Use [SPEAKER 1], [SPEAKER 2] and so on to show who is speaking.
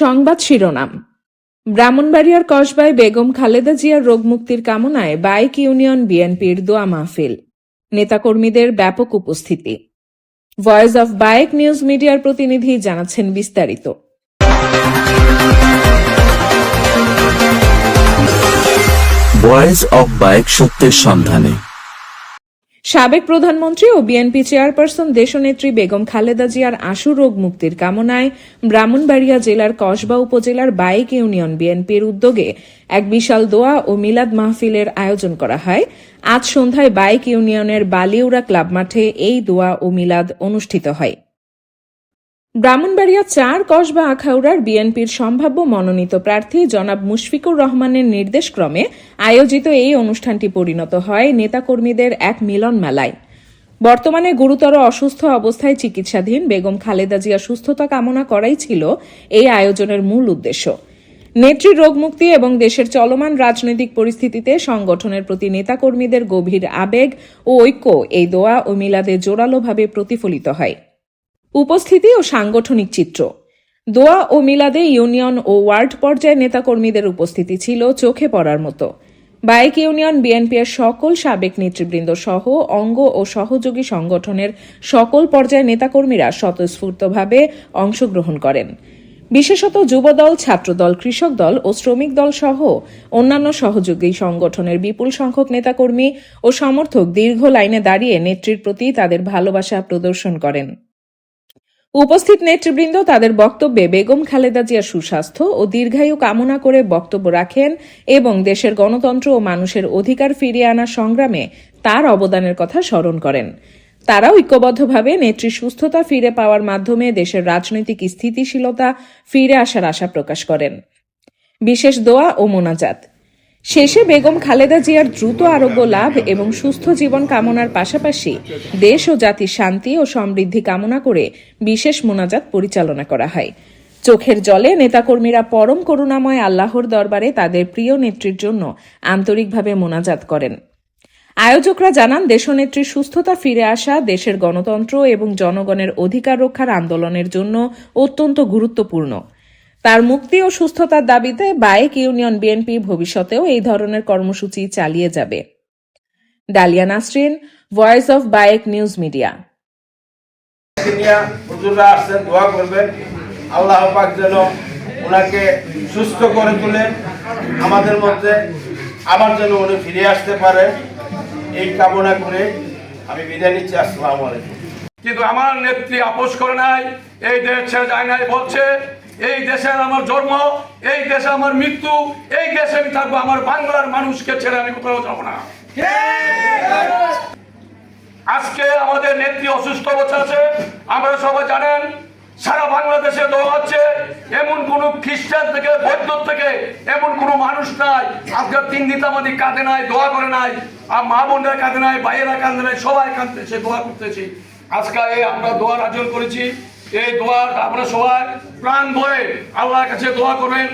[SPEAKER 1] সংবাদ শিরোনাম। ব্রাহ্মণবাড়িয়ার কসবায় বেগম খালেদা জিয়ার রোগ মুক্তির কামনায় বাইক ইউনিয়ন বিএনপির দোয়া মাহফিল। নেতাকর্মীদের ব্যাপক উপস্থিতি। ভয়েস অফ বাইক নিউজ মিডিয়ার প্রতিনিধি জানাচ্ছেন বিস্তারিত।
[SPEAKER 2] ভয়েস অব বাইক সত্যের সন্ধানে।
[SPEAKER 1] সাবেক প্রধানমন্ত্রী ও বিএনপি চেয়ারপারসন দেশনেত্রী বেগম খালেদা জিয়ার আশু রোগ মুক্তির কামনায় ব্রাহ্মণবাড়িয়া জেলার কসবা উপজেলার বাইক ইউনিয়ন বিএনপির উদ্যোগে এক বিশাল দোয়া ও মিলাদ মাহফিলের আয়োজন করা হয়। আজ সন্ধ্যায় বাইক ইউনিয়নের বালিউরা ক্লাব মাঠে এই দোয়া ও মিলাদ অনুষ্ঠিত হয়। ব্রাহ্মণবাড়িয়া চার কসবা আখাউড়ার বিএনপির সম্ভাব্য মনোনীত প্রার্থী জনাব মুশফিকুর রহমানের নির্দেশক্রমে আয়োজিত এই অনুষ্ঠানটি পরিণত হয় নেতাকর্মীদের এক মিলন মেলায় বর্তমানে গুরুতর অসুস্থ অবস্থায় চিকিৎসাধীন বেগম খালেদা জিয়া সুস্থতা কামনা করাই ছিল এই আয়োজনের মূল উদ্দেশ্য। নেত্রীর রোগমুক্তি এবং দেশের চলমান রাজনৈতিক পরিস্থিতিতে সংগঠনের প্রতি নেতাকর্মীদের গভীর আবেগ ও ঐক্য এই দোয়া ও মিলাদে জোরালোভাবে প্রতিফলিত হয়। উপস্থিতি ও সাংগঠনিক চিত্র। দোয়া ও মিলাদে ইউনিয়ন ও ওয়ার্ড পর্যায়ে নেতাকর্মীদের উপস্থিতি ছিল চোখে পড়ার মতো। বাইক ইউনিয়ন বিএনপি এর সকল সাবেক নেতৃবৃন্দ সহ অঙ্গ ও সহযোগী সংগঠনের সকল পর্যায়ের নেতাকর্মীরা স্বতঃস্ফূর্তভাবে অংশগ্রহণ করেন। বিশেষত যুবদল, ছাত্রদল, কৃষক দল ও শ্রমিক দল সহ অন্যান্য সহযোগী সংগঠনের বিপুল সংখ্যক নেতাকর্মী ও সমর্থক দীর্ঘ লাইনে দাঁড়িয়ে নেত্রীর প্রতি তাদের ভালোবাসা প্রদর্শন করেন। উপস্থিত নেতৃবৃন্দ তাদের বক্তব্যে বেগম খালেদা জিয়ার সুস্বাস্থ্য ও দীর্ঘায়ু কামনা করে বক্তব্য রাখেন এবং দেশের গণতন্ত্র ও মানুষের অধিকার ফিরিয়ে আনার সংগ্রামে তার অবদানের কথা স্মরণ করেন। তারা ঐক্যবদ্ধভাবে নেত্রী সুস্থতা ফিরে পাওয়ার মাধ্যমে দেশের রাজনৈতিক স্থিতিশীলতা ফিরে আসার আশা প্রকাশ করেন। বিশেষ দোয়া ও মোনাজাত। শেষে বেগম খালেদা জিয়ার দ্রুত আরোগ্য লাভ এবং সুস্থ জীবন কামনার পাশাপাশি দেশ ও জাতির শান্তি ও সমৃদ্ধি কামনা করে বিশেষ মোনাজাত পরিচালনা করা হয়। চোখের জলে নেতাকর্মীরা পরম করুণাময় আল্লাহর দরবারে তাদের প্রিয় নেত্রীর জন্য আন্তরিকভাবে মোনাজাত করেন। আয়োজকরা জানান, দেশনেত্রীর সুস্থতা ফিরে আসা, দেশের গণতন্ত্র এবং জনগণের অধিকার রক্ষার আন্দোলনের জন্য অত্যন্ত গুরুত্বপূর্ণ। তার মুক্তি ও সুস্থতার দাবিতে বাইক ইউনিয়ন বিএনপি ভবিষ্যতেও এই ধরনের কর্মসূচি চালিয়ে যাবে। Dalia Nasrin voice of bike news media
[SPEAKER 3] হুজুররা আসছেন, দোয়া করবেন। আল্লাহ পাক যেন ওনাকে সুস্থ করে তুলেন। আমাদের মধ্যে আবার যেন উনি ফিরে আসতে পারে। এই কামনা করে আমি বিদায় নিচ্ছি। আসসালামু আলাইকুম।
[SPEAKER 4] কিন্তু আমার নেত্রী আপোষ করে নাই, এই দেশ ছেড়ে যায় নাই, বলছে, এই দেশের আমার জন্ম, এই দেশে আমার মৃত্যু, এই দেশে আমি থাকব, আমার বাংলার মানুষকে ছেড়ে আমি কোথাও যাব না। আজকে আমাদের নেত্রী অসুস্থ আছে, আপনারা সবাই জানেন, সারা বাংলাদেশে দেওয়া হচ্ছে এমন কোন খ্রিস্টান থেকে, বৌদ্ধ থেকে, এমন কোন মানুষ নাই, আজকে তিন দিন আমাদের কাঁদে নাই, দোয়া করে নাই, আর মা বোনরা কাঁদে নাই, ভাইয়েরা কাঁদে নাই, সবাই কাঁদতেছে, দোয়া করতেছি। আজকে আমরা দোয়ার আয়োজন করেছি। এই দোয়ার আপনারা সবাই প্রাণ বয়ে আল্লাহর কাছে দোয়া করবেন।